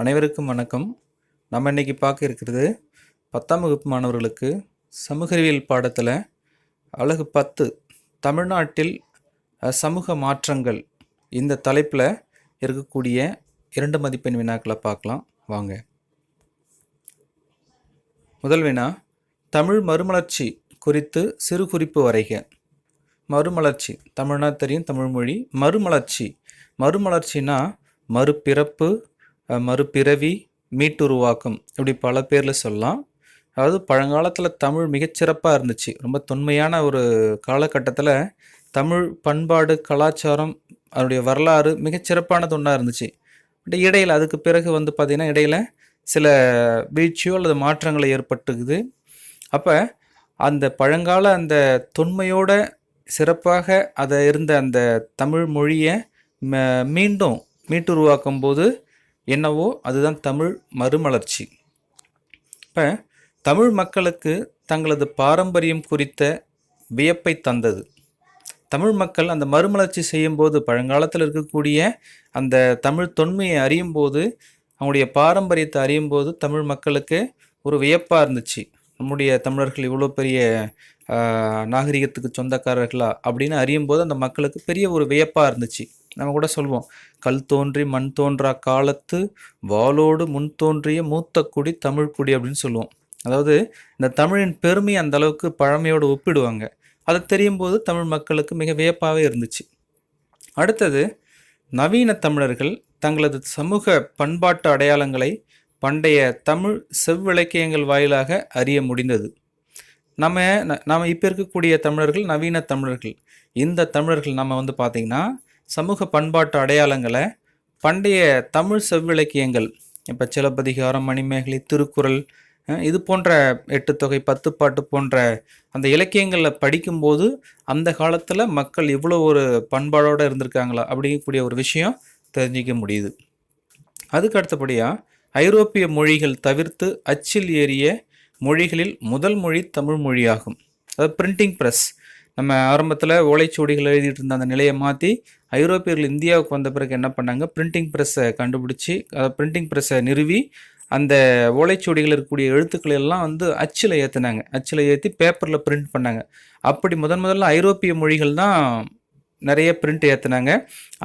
அனைவருக்கும் வணக்கம். நம்ம இன்னைக்கு பார்க்க இருக்கிறது பத்தாம் வகுப்பு மாணவர்களுக்கு சமூக அறிவியல் பாடத்தில் அழகு பத்து தமிழ்நாட்டில் சமூக மாற்றங்கள் இந்த தலைப்பில் இருக்கக்கூடிய இரண்டு மதிப்பெண் வினாக்களை பார்க்கலாம். வாங்க. முதல் வினா தமிழ் மறுமலர்ச்சி குறித்து சிறு குறிப்பு வரைக. மறுமலர்ச்சி தமிழ்னா தெரியும் தமிழ்மொழி மறுமலர்ச்சி மறுமலர்ச்சினா மறுபிறப்பு மறுபிறவி மீட்டுருவாக்கம் இப்படி பல பேரில் சொல்லலாம். அதாவது பழங்காலத்தில் தமிழ் மிகச்சிறப்பாக இருந்துச்சு. ரொம்ப தொன்மையான ஒரு காலகட்டத்தில் தமிழ் பண்பாடு கலாச்சாரம் அதனுடைய வரலாறு மிகச்சிறப்பானது ஒன்றா இருந்துச்சு. பட் இடையில் அதுக்கு பிறகு வந்து பார்த்திங்கன்னா இடையில் சில வீழ்ச்சியோ அல்லது மாற்றங்களை ஏற்பட்டுக்குது. அப்போ அந்த பழங்கால அந்த தொன்மையோட சிறப்பாக அதை இருந்த அந்த தமிழ் மொழியை ம- மீண்டும் மீட்டுருவாக்கும் போது என்னவோ அதுதான் தமிழ் மறுமலர்ச்சி. இப்போ தமிழ் மக்களுக்கு தங்களது பாரம்பரியம் குறித்த வியப்பை தந்தது. தமிழ் மக்கள் அந்த மறுமலர்ச்சி செய்யும்போது பழங்காலத்தில் இருக்கக்கூடிய அந்த தமிழ் தொன்மையை அறியும் போது அவங்களுடைய பாரம்பரியத்தை அறியும் போது தமிழ் மக்களுக்கு ஒரு வியப்பாக இருந்துச்சு. நம்முடைய தமிழர்கள் இவ்வளோ பெரிய நாகரிகத்துக்கு சொந்தக்காரர்களா அப்படின்னு அறியும் போது அந்த மக்களுக்கு பெரிய ஒரு வியப்பாக இருந்துச்சு. நம்ம கூட சொல்வோம். கல் தோன்றி மண் தோன்றா காலத்து வாளோடு முன் தோன்றிய மூத்த குடி தமிழ் குடி அப்படின்னு சொல்லுவோம். அதாவது இந்த தமிழின் பெருமை அந்த அளவுக்கு பழமையோடு ஒப்பிடுவாங்க. அது தெரியும் போது தமிழ் மக்களுக்கு மிக வியப்பாகவே இருந்துச்சு. அடுத்தது நவீன தமிழர்கள் தங்களது சமூக பண்பாட்டு அடையாளங்களை பண்டைய தமிழ் செவ்விலக்கியங்கள் வாயிலாக அறிய முடிந்தது. நம்ம ந- இப்போ இருக்கக்கூடிய தமிழர்கள் நவீன தமிழர்கள். இந்த தமிழர்கள் நம்ம வந்து பார்த்திங்கன்னா சமூக பண்பாட்டு அடையாளங்களை பண்டைய தமிழ் செவ்விலக்கியங்கள் இப்போ சிலப்பதிகாரம் மணிமேகலை திருக்குறள் இது போன்ற எட்டு தொகை பத்து பாட்டு போன்ற அந்த இலக்கியங்களில் படிக்கும்போது அந்த காலத்தில் மக்கள் இவ்வளோ ஒரு பண்பாடோடு இருந்திருக்காங்களா அப்படிங்கக்கூடிய ஒரு விஷயம் தெரிஞ்சிக்க முடியுது. அதுக்கு அடுத்தபடியாக ஐரோப்பிய மொழிகள் தவிர்த்து அச்சில் ஏறிய மொழிகளில் முதல் மொழி தமிழ் மொழியாகும். அதாவது பிரிண்டிங் ப்ரெஸ் நம்ம ஆரம்பத்தில் ஓலைச்சுவடிகள் எழுதிட்டு இருந்த அந்த நிலையை மாற்றி ஐரோப்பியர்கள் இந்தியாவுக்கு வந்த பிறகு என்ன பண்ணாங்க? பிரிண்டிங் ப்ரெஸ்ஸை கண்டுபிடிச்சி பிரிண்டிங் ப்ரெஸ்ஸை நிறுவி அந்த ஓலைச்சுவடிகள் இருக்கக்கூடிய எழுத்துக்கள் எல்லாம் வந்து அச்சில் ஏற்றுனாங்க அச்சில் ஏற்றி பேப்பரில் பிரிண்ட் பண்ணாங்க. அப்படி முதன் முதல்ல ஐரோப்பிய மொழிகள் தான் நிறைய பிரிண்ட் ஏற்றுனாங்க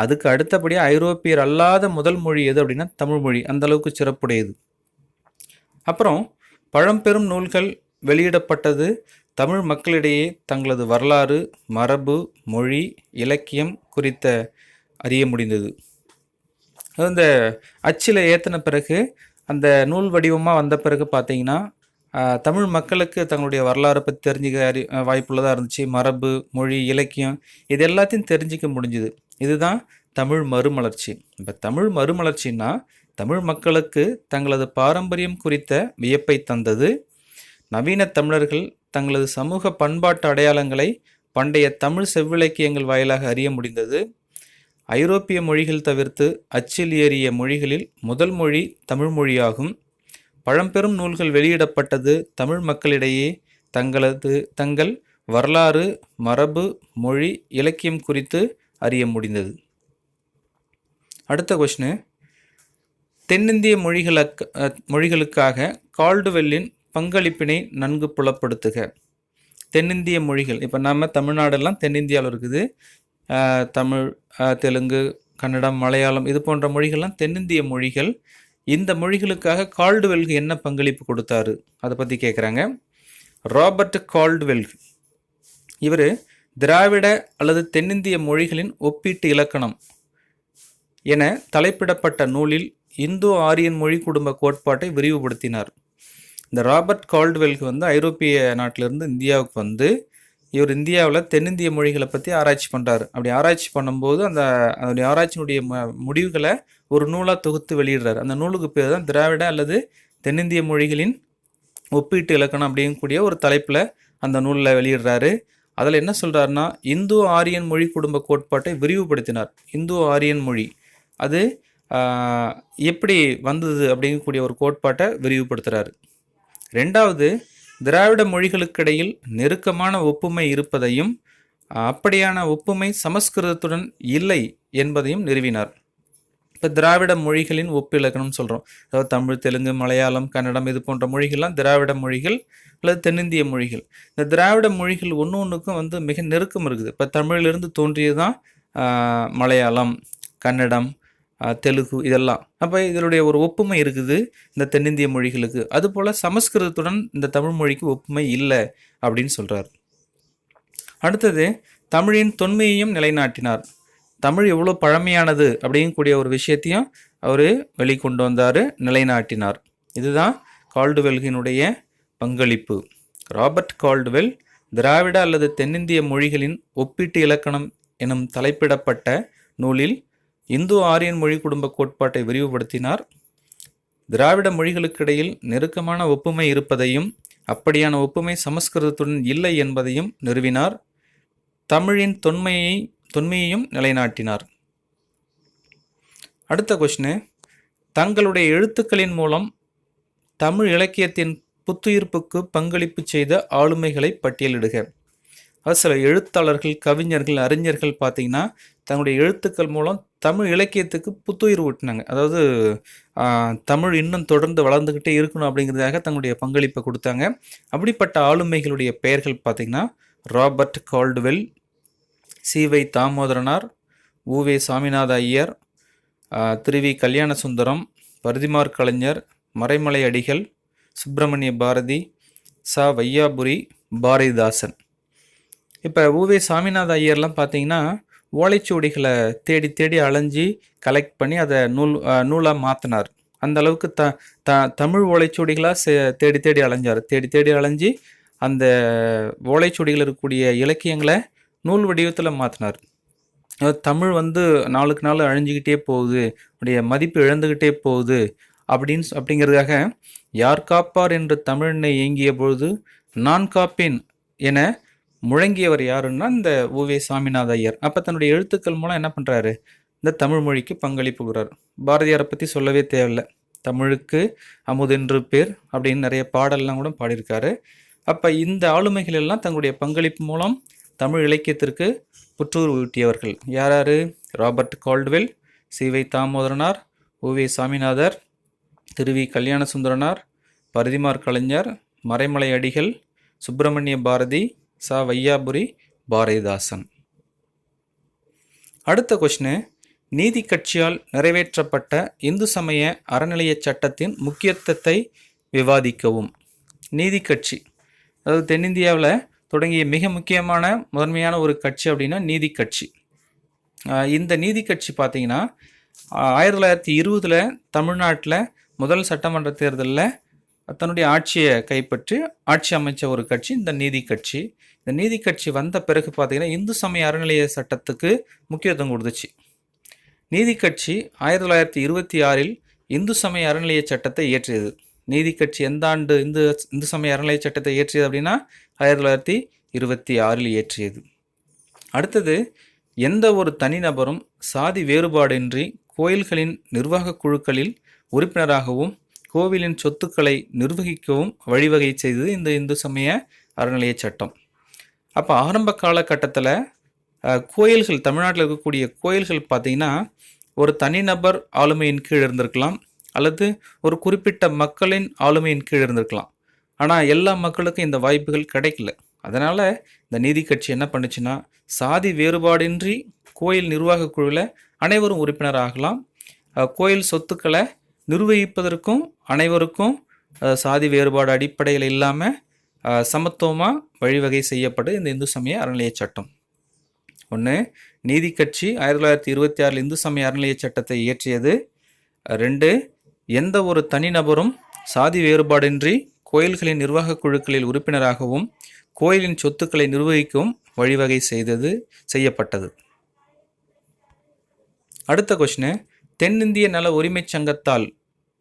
அதுக்கு அடுத்தபடியாக ஐரோப்பியர் அல்லாத முதல் மொழி எது அப்படின்னா தமிழ் மொழி. அந்தளவுக்கு சிறப்புடையது. அப்புறம் பழம்பெரும் நூல்கள் வெளியிடப்பட்டது தமிழ் மக்களிடையே தங்களது வரலாறு மரபு மொழி இலக்கியம் குறித்த அறிய முடிந்தது. அது இந்த அச்சில் ஏற்றின பிறகு அந்த நூல் வடிவமாக வந்த பிறகு பார்த்தீங்கன்னா தமிழ் மக்களுக்கு தங்களுடைய வரலாறை பற்றி தெரிஞ்சுக்க அறி வாய்ப்புள்ளதாக இருந்துச்சு. மரபு மொழி இலக்கியம் இது எல்லாத்தையும் தெரிஞ்சுக்க முடிஞ்சுது. இதுதான் தமிழ் மறுமலர்ச்சி. இப்போ தமிழ் மறுமலர்ச்சின்னா தமிழ் மக்களுக்கு தங்களது பாரம்பரியம் குறித்த வியப்பை தந்தது. நவீன தமிழர்கள் தங்களது சமூக பண்பாட்டு அடையாளங்களை பண்டைய தமிழ் செவ்விலக்கியங்கள் வாயிலாக அறிய முடிந்தது. ஐரோப்பிய மொழிகள் தவிர்த்து அச்சில் ஏறிய மொழிகளில் முதல் மொழி தமிழ் மொழியாகும். பழம்பெரும் நூல்கள் வெளியிடப்பட்டது தமிழ் மக்களிடையே தங்களது தங்கள் வரலாறு மரபு மொழி இலக்கியம் குறித்து அறிய முடிந்தது. அடுத்த கொஷினு தென்னிந்திய மொழிகளுக்கு மொழிகளுக்காக கால்டுவெல்லின் பங்களிப்பினை நன்கு புலப்படுத்துக. தென்னிந்திய மொழிகள் இப்போ நம்ம தமிழ்நாடெல்லாம் தென்னிந்தியாவில் இருக்குது. தமிழ் தெலுங்கு கன்னடம் மலையாளம் இது போன்ற மொழிகள்லாம் தென்னிந்திய மொழிகள். இந்த மொழிகளுக்காக கால்டுவெல்கு என்ன பங்களிப்பு கொடுத்தாரு? அதை பற்றி கேட்குறாங்க ராபர்ட் கால்டுவெல்க். இவர் திராவிட அல்லது தென்னிந்திய மொழிகளின் ஒப்பீட்டு இலக்கணம் என தலைப்பிடப்பட்ட நூலில் இந்தோ ஆரியன் மொழி குடும்ப கோட்பாட்டை விரிவுபடுத்தினார். இந்த ராபர்ட் கால்டுவெல்க்கு வந்து ஐரோப்பிய நாட்டிலிருந்து இந்தியாவுக்கு வந்து இவர் இந்தியாவில் தென்னிந்திய மொழிகளை பற்றி ஆராய்ச்சி பண்ணுறாரு அப்படி ஆராய்ச்சி பண்ணும்போது அந்த அதனுடைய ஆராய்ச்சியினுடைய ம முடிவுகளை ஒரு நூலாக தொகுத்து வெளியிடுறாரு. அந்த நூலுக்கு பேர் தான் திராவிட அல்லது தென்னிந்திய மொழிகளின் ஒப்பீட்டு இலக்கணம் அப்படிங்கக்கூடிய ஒரு தலைப்பில் அந்த நூலில் வெளியிடுறாரு. அதில் என்ன சொல்கிறாருன்னா இந்து ஆரியன் மொழி குடும்ப கோட்பாட்டை விரிவுபடுத்தினார். இந்து ஆரியன் மொழி. அது எப்படி வந்தது அப்படிங்கக்கூடிய ஒரு கோட்பாட்டை விரிவுபடுத்துகிறாரு ரெண்டாவது திராவிட மொழிகளுக்கிடையில் நெருக்கமான ஒப்புமை இருப்பதையும் அப்படியான ஒப்புமை சமஸ்கிருதத்துடன் இல்லை என்பதையும் நிறுவினார். இப்போ திராவிட மொழிகளின் ஒப்பிலக்கணம் சொல்கிறோம் அதாவது தமிழ் தெலுங்கு மலையாளம் கன்னடம் இது போன்ற மொழிகள்லாம் திராவிட மொழிகள் அல்லது தென்னிந்திய மொழிகள். இந்த திராவிட மொழிகள் ஒன்று ஒன்றுக்கும் வந்து மிக நெருக்கம் இருக்குது. இப்போ தமிழிலிருந்து தோன்றியது தான் மலையாளம் கன்னடம் தெலுங்கு இதெல்லாம். அப்போ இதனுடைய ஒரு ஒப்புமை இருக்குது இந்த தென்னிந்திய மொழிகளுக்கு. அதுபோல் சமஸ்கிருதத்துடன் இந்த தமிழ் மொழிக்கு ஒப்புமை இல்லை அப்படின்னு சொல்கிறார் அடுத்தது தமிழின் தொன்மையையும் நிலைநாட்டினார். தமிழ் எவ்வளோ பழமையானது அப்படிங்கக்கூடிய ஒரு விஷயத்தையும் அவர் வெளிக்கொண்டு வந்தார் நிலைநாட்டினார். இதுதான் கால்டுவெல்கினுடைய பங்களிப்பு. ராபர்ட் கால்டுவெல் திராவிட அல்லது தென்னிந்திய மொழிகளின் ஒப்பீட்டு இலக்கணம் எனும் தலைப்பிடப்பட்ட நூலில் இந்து ஆரியன் மொழி குடும்ப கோட்பாட்டை விரிவுபடுத்தினார். திராவிட மொழிகளுக்கிடையில் நெருக்கமான ஒப்புமை இருப்பதையும் அப்படியான ஒப்புமை சமஸ்கிருதத்துடன் இல்லை என்பதையும் நிறுவினார். தமிழின் தொன்மையை தொன்மையையும் நிலைநாட்டினார். அடுத்த கொஷினு தங்களுடைய எழுத்துக்களின் மூலம் தமிழ் இலக்கியத்தின் புத்துயிர்ப்புக்கு பங்களிப்பு செய்த ஆளுமைகளை பட்டியலிடுக. அது சில எழுத்தாளர்கள் கவிஞர்கள் அறிஞர்கள் பார்த்தீங்கன்னா தங்களுடைய எழுத்துக்கள் மூலம் தமிழ் இலக்கியத்துக்கு புத்துயிர் ஊட்டினாங்க. அதாவது தமிழ் இன்னும் தொடர்ந்து வளர்ந்துக்கிட்டே இருக்கணும் அப்படிங்கிறதுக்காக தங்களுடைய பங்களிப்பை கொடுத்தாங்க. அப்படிப்பட்ட ஆளுமைகளுடைய பெயர்கள் பார்த்திங்கன்னா ராபர்ட் கால்டுவெல் சிவை தாமோதரனார் உவே சாமிநாத ஐயர் திருவி திரு வி கல்யாண சுந்தரம் கலைஞர் மறைமலை அடிகள் சுப்பிரமணிய பாரதி ச வையாபுரி பாரதிதாசன். இப்போ ஊவே சாமிநாத ஐயர்லாம் பார்த்தீங்கன்னா ஓலைச்சுவடிகளை தேடி தேடி அலைஞ்சி கலெக்ட் பண்ணி அதை நூல் நூலாக மாற்றினார் அந்த அளவுக்கு த த தமிழ் ஓலைச்சுவடிகளாக சே தேடி தேடி அலைஞ்சார். தேடி தேடி அலைஞ்சி அந்த ஓலைச்சுவடிகள் இருக்கக்கூடிய இலக்கியங்களை நூல் வடிவத்தில் மாற்றினார் தமிழ் வந்து நாளுக்கு நாள் அழிஞ்சிக்கிட்டே போகுது உடைய மதிப்பு இழந்துக்கிட்டே போகுது அப்படின்னு அப்படிங்கிறதுக்காக யார் காப்பார் என்று தமிழனை இயங்கிய பொழுது நான் காப்பேன் என முழங்கியவர் யாருன்னா இந்த ஓவே சாமிநாத ஐயர். அப்போ தன்னுடைய எழுத்துக்கள் மூலம் என்ன பண்ணுறாரு இந்த தமிழ் மொழிக்கு பங்களிப்புகிறார் பாரதியாரை பற்றி சொல்லவே தேவையில்லை. தமிழுக்கு அமுதென்று பேர் அப்படின்னு நிறைய பாடல்லாம் கூட பாடியிருக்காரு. அப்போ இந்த ஆளுமைகள் எல்லாம் தங்களுடைய பங்களிப்பு மூலம் தமிழ் இலக்கியத்திற்கு புற்றூர் ஊட்டியவர்கள். யார் யார் ராபர்ட் கால்டுவெல் சிவை தாமோதரனார் ஓவே சாமிநாதர் திருவி கல்யாண சுந்தரனார் பரிதிமார் கலைஞர் மறைமலை அடிகள் சுப்பிரமணிய பாரதி ச வையாபுரி பாரதிதாசன். அடுத்த கொஷினு நீதி கட்சியால் நிறைவேற்றப்பட்ட இந்து சமய அறநிலையச் சட்டத்தின் முக்கியத்துவத்தை விவாதிக்கவும். நீதி கட்சி. அதாவது தென்னிந்தியாவில் தொடங்கிய மிக முக்கியமான முதன்மையான ஒரு கட்சி அப்படின்னா நீதி கட்சி. இந்த நீதி கட்சி பார்த்திங்கன்னா ஆயிரத்தி தொள்ளாயிரத்தி இருபதில் தமிழ்நாட்டில் முதல் சட்டமன்ற தேர்தலில் தன்னுடைய ஆட்சியை கைப்பற்றி ஆட்சி அமைச்ச ஒரு கட்சி இந்த நீதி கட்சி. இந்த நீதி கட்சி வந்த பிறகு பார்த்தீங்கன்னா இந்து சமய அறநிலைய சட்டத்துக்கு முக்கியத்துவம் கொடுத்துச்சு. நீதி கட்சி ஆயிரத்தி தொள்ளாயிரத்தி இருபத்தி ஆறில் இந்து சமய அறநிலைய சட்டத்தை இயற்றியது. நீதி கட்சி எந்த ஆண்டு இந்து இந்து சமய அறநிலைய சட்டத்தை இயற்றியது அப்படின்னா ஆயிரத்தி தொள்ளாயிரத்தி இருபத்தி ஆறில் இயற்றியது. அடுத்தது எந்த ஒரு தனிநபரும் சாதி வேறுபாடின்றி கோயில்களின் நிர்வாகக் குழுக்களில் உறுப்பினராகவும் கோவிலின் சொத்துக்களை நிர்வகிக்கவும் வழிவகை செய்தது இந்த இந்து சமய அறநிலைய சட்டம். அப்போ ஆரம்ப காலகட்டத்தில் கோயில்கள் தமிழ்நாட்டில் இருக்கக்கூடிய கோயில்கள் பார்த்திங்கன்னா ஒரு தனிநபர் ஆளுமையின் கீழ் இருந்திருக்கலாம் அல்லது ஒரு குறிப்பிட்ட மக்களின் ஆளுமையின் கீழ் இருந்திருக்கலாம். ஆனால் எல்லா மக்களுக்கும் இந்த வாய்ப்புகள் கிடைக்கல. அதனால் இந்த நீதி கட்சி என்ன பண்ணுச்சுன்னா சாதி வேறுபாடின்றி கோயில் நிர்வாகக் குழுவில் அனைவரும் உறுப்பினர் ஆகலாம் கோயில் சொத்துக்களை நிர்வகிப்பதற்கும் அனைவருக்கும் சாதி வேறுபாடு அடிப்படையில் இல்லாமல் சமத்துவமாக வழிவகை செய்யப்படு இந்த இந்து சமய அறநிலைய சட்டம். ஒன்று நீதி கட்சி ஆயிரத்தி தொள்ளாயிரத்தி இருபத்தி ஆறில் இந்து சமய அறநிலைய சட்டத்தை இயற்றியது. ரெண்டு எந்த ஒரு தனிநபரும் சாதி வேறுபாடின்றி கோயில்களின் நிர்வாகக் குழுக்களில் உறுப்பினராகவும் கோயிலின் சொத்துக்களை நிர்வகிக்கவும் வழிவகை செய்தது செய்யப்பட்டது. அடுத்த கொஷினு தென்னிந்திய நல உரிமைச் சங்கத்தால்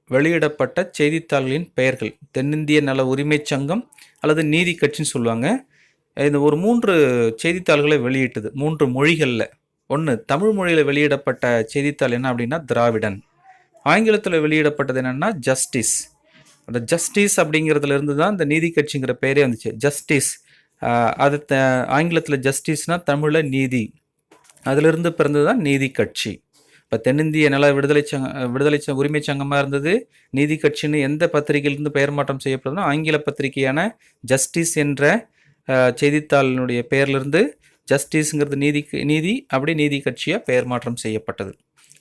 வெளியிடப்பட்ட செய்தித்தாள்களின் பெயர்கள் தென்னிந்திய நல உரிமைச் சங்கம் அல்லது நீதி கட்சின்னு சொல்லுவாங்க. இந்த ஒரு மூன்று செய்தித்தாள்களை வெளியிட்டது மூன்று மொழிகளில். ஒன்று தமிழ் மொழியில் வெளியிடப்பட்ட செய்தித்தாள் என்ன அப்படின்னா திராவிடன். ஆங்கிலத்தில் வெளியிடப்பட்டது என்னென்னா ஜஸ்டிஸ். அந்த ஜஸ்டிஸ் அப்படிங்கிறதுலேருந்து தான் இந்த நீதி கட்சிங்கிற பேரே வந்துச்சு. ஜஸ்டிஸ் அது த- ஆங்கிலத்தில் ஜஸ்டிஸ்னால் தமிழில் நீதி. அதிலிருந்து பிறந்தது தான் நீதி கட்சி. இப்போ தென்னிந்திய நல விடுதலை சங்க விடுதலை ச உரிமை சங்கமாக இருந்தது நீதி கட்சின்னு எந்த பத்திரிகையிலிருந்து பெயர் மாற்றம் செய்யப்படுதுன்னா ஆங்கில பத்திரிகையான ஜஸ்டிஸ் என்ற செய்தித்தாளினுடைய பெயர்லேருந்து ஜஸ்டிஸுங்கிறது நீதி நீதி அப்படி நீதி கட்சியாக பெயர் மாற்றம் செய்யப்பட்டது.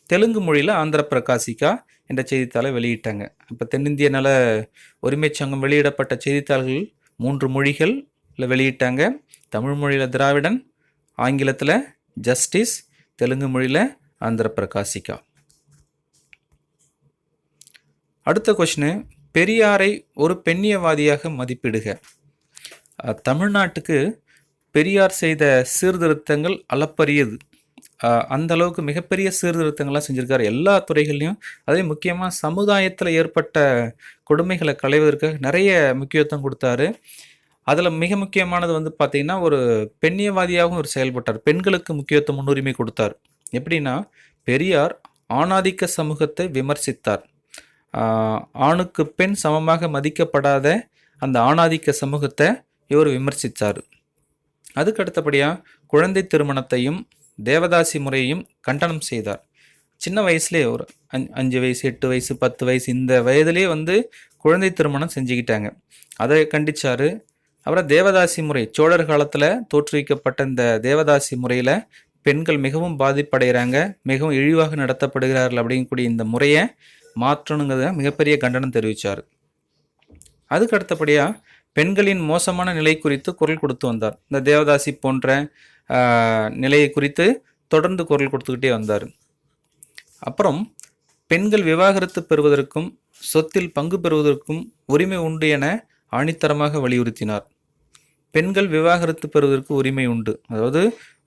தெலுங்கு மொழியில் ஆந்திர பிரகாசிகா என்ற செய்தித்தாளை வெளியிட்டாங்க. இப்போ தென்னிந்திய நல உரிமை சங்கம் வெளியிடப்பட்ட செய்தித்தாள்கள் மூன்று மொழிகளில் வெளியிட்டாங்க. தமிழ் மொழியில் திராவிடன் ஆங்கிலத்தில் ஜஸ்டிஸ் தெலுங்கு மொழியில் ஆந்திர பிரகாசிகா அடுத்த கொஷினு பெரியாரை ஒரு பெண்ணியவாதியாக மதிப்பிடுக. தமிழ்நாட்டுக்கு பெரியார் செய்த சீர்திருத்தங்கள் அளப்பரியது. அந்த அளவுக்கு மிகப்பெரிய சீர்திருத்தங்கள்லாம் செஞ்சுருக்காரு. எல்லா துறைகள்லையும் அதே முக்கியமாக சமுதாயத்தில் ஏற்பட்ட கொடுமைகளை களைவதற்காக நிறைய முக்கியத்துவம் கொடுத்தாரு. அதில் மிக முக்கியமானது வந்து பார்த்திங்கன்னா ஒரு பெண்ணியவாதியாகவும் ஒரு செயல்பட்டார். பெண்களுக்கு முக்கியத்துவம் முன்னுரிமை கொடுத்தார். எப்படின்னா பெரியார் ஆணாதிக்க சமூகத்தை விமர்சித்தார். ஆணுக்கு பெண் சமமாக மதிக்கப்படாத அந்த ஆணாதிக்க சமூகத்தை இவர் விமர்சித்தார். அதுக்கு அடுத்தபடியாக குழந்தை திருமணத்தையும் தேவதாசி முறையையும் கண்டனம் செய்தார். சின்ன வயசுலேயே ஒரு அஞ்சு அஞ்சு வயசு எட்டு வயசு பத்து வயசு இந்த வயதிலே வந்து குழந்தை திருமணம் செஞ்சுக்கிட்டாங்க. அதை கண்டித்தார் அப்புறம் தேவதாசி முறை சோழர் காலத்தில் தோற்றுவிக்கப்பட்ட இந்த தேவதாசி முறையில் பெண்கள் மிகவும் பாதிப்படைகிறாங்க மிகவும் இழிவாக நடத்தப்படுகிறார்கள் அப்படிங்கக்கூடிய இந்த முறையை மாற்றணுங்கிறத மிகப்பெரிய கண்டனம் தெரிவித்தார் அதுக்கு அடுத்தபடியாக பெண்களின் மோசமான நிலை குறித்து குரல் கொடுத்து வந்தார். இந்த தேவதாசி போன்ற நிலையை குறித்து தொடர்ந்து குரல் கொடுத்துக்கிட்டே வந்தார். அப்புறம் பெண்கள் விவாகரத்து பெறுவதற்கும் சொத்தில் பங்கு பெறுவதற்கும் உரிமை உண்டு என ஆணித்தரமாக வலியுறுத்தினார். பெண்கள் விவாகரத்து பெறுவதற்கு உரிமை உண்டு. அதாவது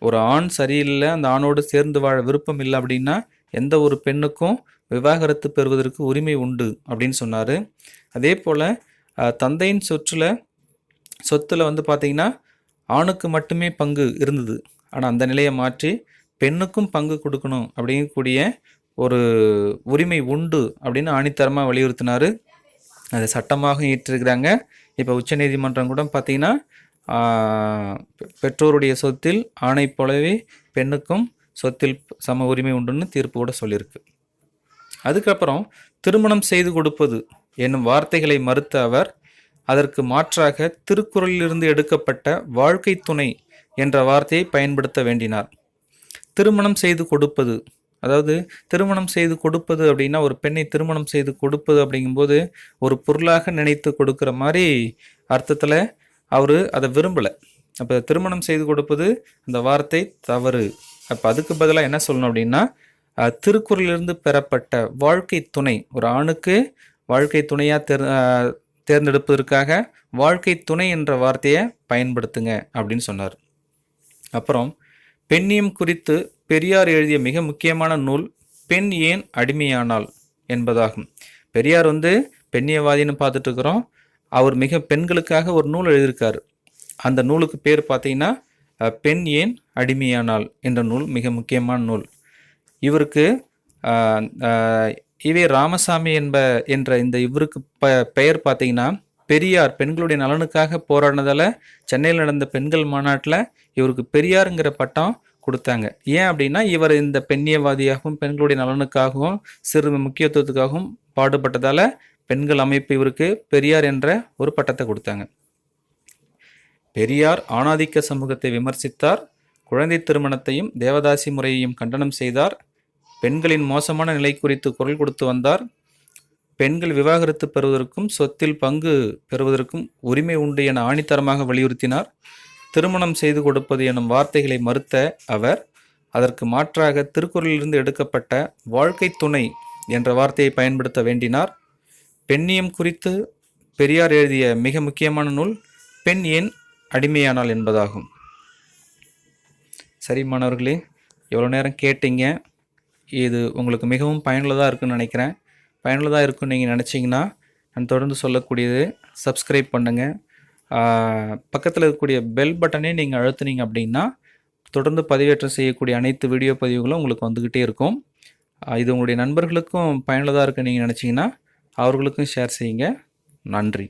ஒரு ஆண் சரியில்லை அந்த ஆணோடு சேர்ந்து வாழ விருப்பம் இல்லை அப்படின்னா எந்த ஒரு பெண்ணுக்கும் விவாகரத்து பெறுவதற்கு உரிமை உண்டு அப்படின்னு சொன்னார். அதே போல் தந்தையின் சொற்றில் சொத்தில் வந்து பார்த்திங்கன்னா ஆணுக்கு மட்டுமே பங்கு இருந்தது. ஆனால் அந்த நிலையை மாற்றி பெண்ணுக்கும் பங்கு கொடுக்கணும் அப்படிங்கக்கூடிய ஒரு உரிமை உண்டு அப்படின்னு ஆணித்தரமாக வலியுறுத்தினார். அதை சட்டமாக ஏற்றிருக்கிறாங்க. இப்போ உச்சநீதிமன்றம் கூட பார்த்தீங்கன்னா பெற்றோருடைய சொத்தில் ஆணை போலவே பெண்ணுக்கும் சொத்தில் சம உரிமை உண்டுன்னு தீர்ப்பு கூட சொல்லியிருக்கு. அதுக்கப்புறம் திருமணம் செய்து கொடுப்பது என்னும் வார்த்தைகளை மறுத்த அவர் அதற்கு மாற்றாக திருக்குறளிலிருந்து எடுக்கப்பட்ட வாழ்க்கை துணை என்ற வார்த்தையை பயன்படுத்த வேண்டினார். திருமணம் செய்து கொடுப்பது அதாவது திருமணம் செய்து கொடுப்பது அப்படின்னா ஒரு பெண்ணை திருமணம் செய்து கொடுப்பது அப்படிங்கும்போது ஒரு பொருளாக நினைத்து கொடுக்குற மாதிரி அர்த்தத்தில் அவர் அதை விரும்பலை. அப்போ திருமணம் செய்து கொடுப்பது அந்த வார்த்தை தவறு. அப்போ அதுக்கு பதிலாக என்ன சொல்லணும் அப்படின்னா திருக்குறளிலிருந்து பெறப்பட்ட வாழ்க்கை துணை ஒரு ஆணுக்கு வாழ்க்கை துணையாக தேர் தேர்ந்தெடுப்பதற்காக வாழ்க்கை துணை என்ற வார்த்தையை பயன்படுத்துங்க அப்படின்னு சொன்னார். அப்புறம் பெண்ணியம் குறித்து பெரியார் எழுதிய மிக முக்கியமான நூல் பெண் ஏன் அடிமையானால் என்பதாகும். பெரியார் வந்து பெண்ணியவாதின்னு பார்த்துட்டு இருக்கிறோம். அவர் மிக பெண்களுக்காக ஒரு நூல் எழுதியிருக்கார். அந்த நூலுக்கு பேர் பார்த்தீங்கன்னா பெண் ஏன் அடிமையானால் என்ற நூல் மிக முக்கியமான நூல். இவருக்கு இவே ராமசாமி என்ப என்ற இந்த இவருக்கு ப பெயர் பார்த்தீங்கன்னா பெரியார் பெண்களுடைய நலனுக்காக போராடினதால் சென்னையில் நடந்த பெண்கள் மாநாட்டில் இவருக்கு பெரியாருங்கிற பட்டம் கொடுத்தாங்க. ஏன் அப்படின்னா இவர் இந்த பெண்ணியவாதியாகவும் பெண்களுடைய நலனுக்காகவும் சிறு முக்கியத்துவத்துக்காகவும் பாடுபட்டதால் பெண்கள் அமைப்பு இவருக்கு பெரியார் என்ற ஒரு பட்டத்தை கொடுத்தாங்க. பெரியார் ஆணாதிக்க சமூகத்தை விமர்சித்தார் குழந்தை திருமணத்தையும் தேவதாசி முறையையும் கண்டனம் செய்தார் பெண்களின் மோசமான நிலை குறித்து குரல் கொடுத்து வந்தார். பெண்கள் விவாகரத்து பெறுவதற்கும் சொத்தில் பங்கு பெறுவதற்கும் உரிமை உண்டு என ஆணித்தரமாக வலியுறுத்தினார். திருமணம் செய்து கொடுப்பது எனும் வார்த்தைகளை மறுத்த அவர் அதற்கு மாற்றாக திருக்குறளிலிருந்து எடுக்கப்பட்ட வாழ்க்கை துணை என்ற வார்த்தையை பயன்படுத்த வேண்டினார். பெண்ணியம் குறித்து பெரியார் எழுதிய மிக முக்கியமான நூல் பெண் ஏன் அடிமையானால் என்பதாகும். சரி மாணவர்களே எவ்வளோ நேரம் கேட்டீங்க? இது உங்களுக்கு மிகவும் பயனுள்ளதாக இருக்குன்னு நினைக்கிறேன். பயனுள்ளதாக இருக்குன்னு நீங்கள் நினச்சிங்கன்னா நான் தொடர்ந்து சொல்லக்கூடியது சப்ஸ்கிரைப் பண்ணுங்கள் பக்கத்தில் இருக்கக்கூடிய பெல் பட்டனே நீங்கள் அழுத்துனீங்க அப்படின்னா தொடர்ந்து பதிவேற்றம் செய்யக்கூடிய அனைத்து வீடியோ பதிவுகளும் உங்களுக்கு வந்துக்கிட்டே இருக்கும். இது உங்களுடைய நண்பர்களுக்கும் பயனுள்ளதாக இருக்குன்னு நீங்கள் நினச்சிங்கன்னா அவர்களுக்கும் ஷேர் செய்யுங்க. நன்றி.